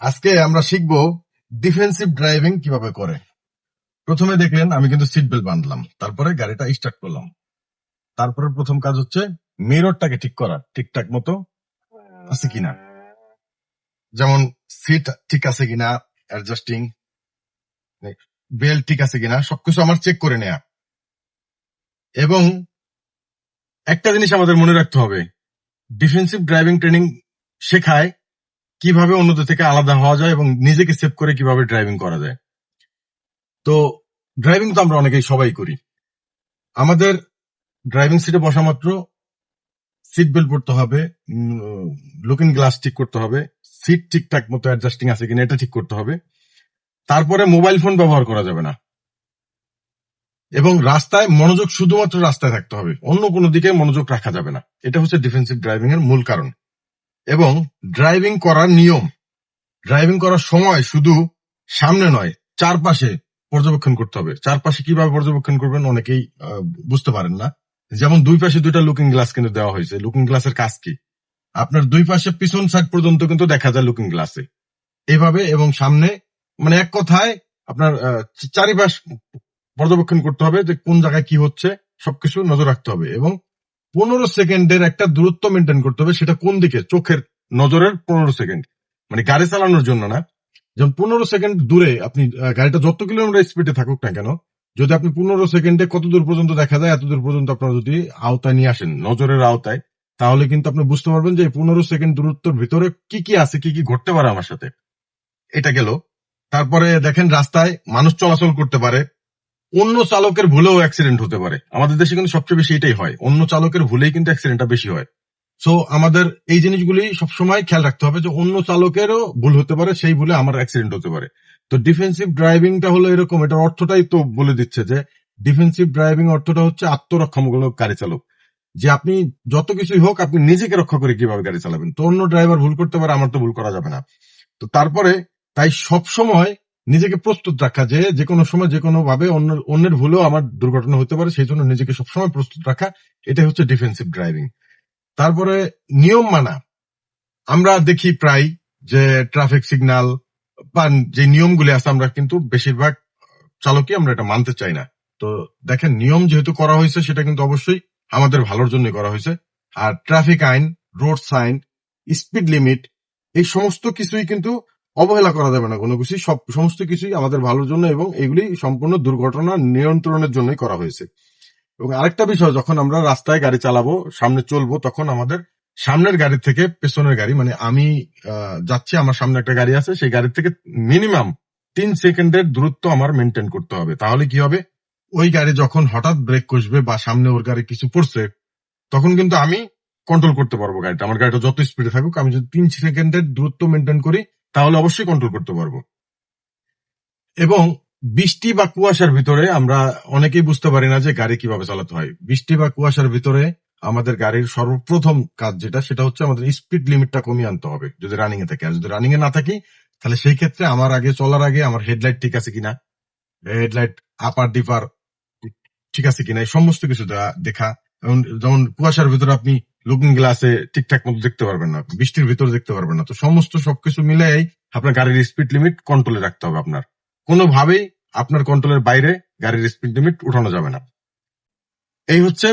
আজকে আমরা শিখব ডিফেন্সিভ ড্রাইভিং কীভাবে করে। প্রথমে দেখলেন আমি কিন্তু সিট বেল্ট বাঁধলাম, তারপরে গাড়িটা স্টার্ট করলাম। তারপরে প্রথম কাজ হচ্ছে মিররটাকে ঠিক করা, ঠিকঠাক মতো আছে কিনা। যেমন সিট ঠিক আছে কিনা অ্যাডজাস্টিং বেল্ট ঠিক আছে কিনা, সবকিছু আমার চেক করে নেয়া। এবং একটা জিনিস আমাদের মনে রাখতে হবে ডিফেন্সিভ ড্রাইভিং ট্রেনিং শেখায় কীভাবে অন্যদের থেকে আলাদা হওয়া যায় এবং নিজেকে সেভ করে কীভাবে ড্রাইভিং করা যায়। তো ড্রাইভিং তো আমরা অনেকেই সবাই করি। আমাদের ড্রাইভিং সিটে বসা মাত্র সিট বেল্ট পড়তে হবে লুকিং গ্লাস ঠিক করতে হবে সিট ঠিকঠাক মতো অ্যাডজাস্টিং আছে কিনা এটা ঠিক করতে হবে। তারপরে মোবাইল ফোন ব্যবহার করা যাবে না। এবং রাস্তায় মনোযোগ শুধুমাত্র রাস্তায় থাকতে হবে, অন্য কোনো দিকে মনোযোগ রাখা যাবে না। এটা হচ্ছে ডিফেন্সিভ ড্রাইভিং এর মূল কারণ। এবং ড্রাইভিং করার নিয়ম। ড্রাইভিং করার সময় শুধু সামনে নয়, চারপাশে পর্যবেক্ষণ করতে হবে। চারপাশে কীভাবে পর্যবেক্ষণ করবেন অনেকেই বুঝতে পারেন না। যেমন দুই পাশে দুইটা লুকিং গ্লাস কিন্তু দেওয়া হয়েছে। লুকিং গ্লাসের কাজ কি? আপনার দুই পাশে পিছন সাইড পর্যন্ত কিন্তু দেখা যায় লুকিং গ্লাসে এভাবে এবং সামনে মানে এক কথায় আপনার চারিপাশ পর্যবেক্ষণ করতে হবে যে কোন জায়গায় কি হচ্ছে, সবকিছু নজর রাখতে হবে এবং পনেরো সেকেন্ডের একটা দূরত্ব মেনটেন করতে হবে, সেটা কোন দিকে? চোখের নজরের পনেরো সেকেন্ড। মানে গাড়ি চালানোর জন্য না। যেমন পনেরো সেকেন্ড দূরে আপনি গাড়িটা যত কিলোমিটার স্পিডে থাকুক না কেন, যদি আপনি পনেরো সেকেন্ডে কত দূর পর্যন্ত দেখা যায়, এত দূর পর্যন্ত আপনারা যদি আওতায় নিয়ে আসেন, নজরের আওতায়, তাহলে কিন্তু আপনি বুঝতে পারবেন যে পনেরো সেকেন্ড দূরত্বের ভিতরে কি কি আছে, কি কি ঘটতে পারে আমার সাথে। এটা গেল। তারপরে দেখেন রাস্তায় মানুষ চলাচল করতে পারে। অন্য চালকের ভুলেও অ্যাক্সিডেন্ট হতে পারে। আমাদের দেশে কিন্তু সবচেয়ে বেশি এটাই হয়। অন্য চালকের ভুলেই কিন্তু অ্যাক্সিডেন্টটা বেশি হয়। সো আমাদের এই জিনিসগুলি সবসময় খেয়াল রাখতে হবে যে, অন্য চালকেরও ভুল হতে পারে, সেই ভুলে আমার অ্যাক্সিডেন্ট হতে পারে। তো ডিফেন্সিভ ড্রাইভিংটা হলো এরকম, এটার অর্থটাই তো বলে দিচ্ছে যে ডিফেন্সিভ ড্রাইভিং অর্থটা হচ্ছে আত্মরক্ষামূলক গাড়ি চালক। যে আপনি যত কিছুই হোক, আপনি নিজেকে রক্ষা করে কীভাবে গাড়ি চালাবেন? তো অন্য ড্রাইভার ভুল করতে পারে, আমার তো ভুল করা যাবে না। তো তারপরে, তাই সব সময় নিজেকে প্রস্তুত রাখা যে যে কোনো সময় যে কোনো ভাবে অন্য অন্যের ভুলেও আমার দুর্ঘটনা হতে পারে, সেই জন্য নিজেকে সবসময় প্রস্তুত রাখা, এটাই হচ্ছে ডিফেন্সিভ ড্রাইভিং তারপরে নিয়ম মানা। আমরা দেখি প্রায় যে ট্রাফিক সিগন্যাল বা যে নিয়মগুলি আছে, আমরা কিন্তু বেশিরভাগ চালকই আমরা এটা মানতে চাই না। তো দেখেন, নিয়ম যেহেতু করা হয়েছে, সেটা কিন্তু অবশ্যই আমাদের ভালোর জন্য করা হয়েছে। আর ট্রাফিক আইন রোড সাইন স্পিড লিমিট এই সমস্ত কিছুই কিন্তু অবহেলা করা যাবে না কোনো কিছুই। সব, সমস্ত কিছুই আমাদের ভালোর জন্য এবং এগুলি সম্পূর্ণ দুর্ঘটনা নিয়ন্ত্রণের জন্যই করা হয়েছে। এবং আরেকটা বিষয়, যখন আমরা রাস্তায় গাড়ি চালাবো, সামনে চলবো, তখন আমাদের সামনের গাড়ি থেকে পেছনের গাড়ি মানে আমি যাচ্ছি, আমার সামনে একটা গাড়ি আছে, সেই গাড়ি থেকে মিনিমাম তিন সেকেন্ডের দূরত্ব আমার মেনটেন করতে হবে। তাহলে কি হবে? ওই গাড়ি যখন হঠাৎ ব্রেক কষবে বা সামনে ওর গাড়ি কিছু পড়ছে, তখন কিন্তু আমি কন্ট্রোল করতে পারব গাড়িটা। আমার গাড়িটা যত স্পিডে থাকুক, আমি যদি তিন সেকেন্ডের দূরত্ব মেনটেন করি তাহলে অবশ্যই কন্ট্রোল করতে পারব। এবং বৃষ্টি বা কুয়াশার ভিতরে আমরা অনেকেই বুঝতে পারি না যে গাড়ি কীভাবে চালাতে হয়। বৃষ্টি বা কুয়াশার ভিতরে আমাদের গাড়ির সর্বপ্রথম কাজ যেটা, সেটা হচ্ছে আমাদের স্পিড লিমিটটা কমিয়ে আনতে হবে। যদি রানিং এ থাকে। আর যদি রানিং এ না থাকি, তাহলে সেই ক্ষেত্রে আমার আগে চলার আগে আমার হেডলাইট ঠিক আছে কিনা? হেডলাইট আপার ডিপার ঠিক আছে কিনা? এই সমস্ত কিছু দেখা। এবং যেমন কুয়াশার ভিতরে আপনি লুকিং গ্লাসে ঠিকঠাক মতো দেখতে পারবেন না, বৃষ্টির ভিতরে দেখতে পারবেন না। তো সমস্ত সবকিছু মিলেই আপনার গাড়ির স্পিড লিমিট কন্ট্রোলে রাখতে হবে আপনার। কোনোভাবেই আপনার কন্ট্রোলের বাইরে গাড়ির স্পিড লিমিট উঠানো যাবে না। এই হচ্ছে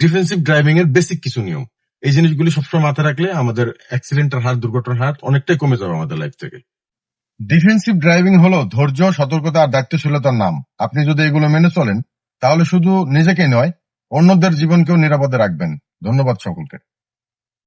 ডিফেন্সিভ ড্রাইভিং এর বেসিক কিছু নিয়ম। এই জিনিসগুলি সবসময় মাথায় রাখলে আমাদের অ্যাক্সিডেন্টের হার দুর্ঘটনার হার অনেকটাই কমে যাবে আমাদের লাইফ থেকে। ডিফেন্সিভ ড্রাইভিং হলো ধৈর্য, সতর্কতা আর দায়িত্বশীলতার নাম। আপনি যদি এগুলো মেনে চলেন, তাহলে শুধু নিজেকে নয়, অন্যদের জীবনকেও নিরাপদে রাখবেন। ধন্যবাদ সকলকে।